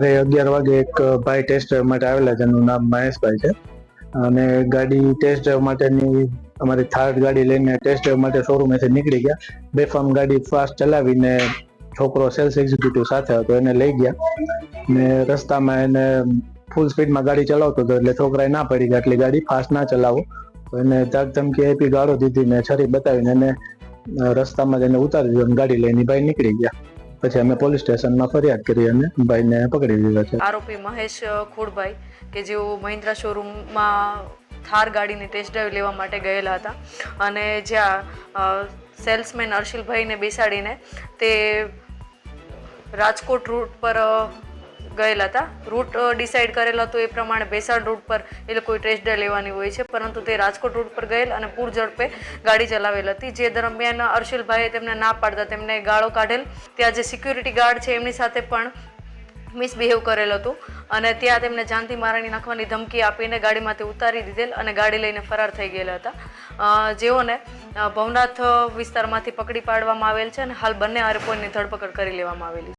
રાત્રે અગિયાર વાગે એક ભાઈ ટેસ્ટ ડ્રાઈવ માટે આવેલા જેનું નામ મહેશભાઈ છે. અને ગાડી ટેસ્ટ ડ્રાઈવ માટેની, અમારી થાર્ડ ગાડી લઈને ટેસ્ટ ડ્રાઈવ માટે શોરૂમેથી નીકળી ગયા. બેફામ ગાડી ફાસ્ટ ચલાવીને છોકરો સેલ્સ એક્ઝિક્યુટિવ સાથે હતો, એને લઈ ગયા. ને રસ્તામાં એને ફૂલ સ્પીડમાં ગાડી ચલાવતો હતો, એટલે છોકરાએ ના પડી ગયા આટલી ગાડી ફાસ્ટ ના ચલાવો. તો એને ધમકી આપી, ગાળો દીધી ને છરી બતાવીને એને રસ્તામાં જ એને ઉતારી દીધો ગાડી લઈને ભાઈ નીકળી ગયા. પછી અમે પોલીસ સ્ટેશનમાં ફરિયાદ કરી અને ભાઈને પકડી લીધા છે. આરોપી મહેશ ખોડભાઈ, કે જેઓ મહિન્દ્રા શોરૂમમાં થાર ગાડીની ટેસ્ટ ડ્રાઈવ લેવા માટે ગયેલા હતા. અને જ્યાં સેલ્સમેન અર્શિલભાઈને બેસાડીને તે રાજકોટ રૂટ પર ગયેલા હતા. રૂટ ડિસાઈડ કરેલો હતો એ પ્રમાણે ભેસાડ રૂટ પર એ લોકોએ ટેસ્ટ ડ્રાઈવ લેવાની હોય છે. પરંતુ તે રાજકોટ રૂટ પર ગયેલ અને પૂર ઝડપે ગાડી ચલાવેલ હતી. જે દરમિયાન અર્શિલભાઈએ તેમને ના પાડતા તેમને ગાળો કાઢેલ. ત્યાં જે સિક્યુરિટી ગાર્ડ છે એમની સાથે પણ મિસબિહેવ કરેલ હતું અને ત્યાં તેમને જાનથી મારણી નાખવાની ધમકી આપીને ગાડીમાંથી ઉતારી દીધેલ અને ગાડી લઈને ફરાર થઈ ગયેલા હતા. જેઓને ભવનાથ વિસ્તારમાંથી પકડી પાડવામાં આવેલ છે અને હાલ બંને આરોપીઓની ધરપકડ કરી લેવામાં આવેલી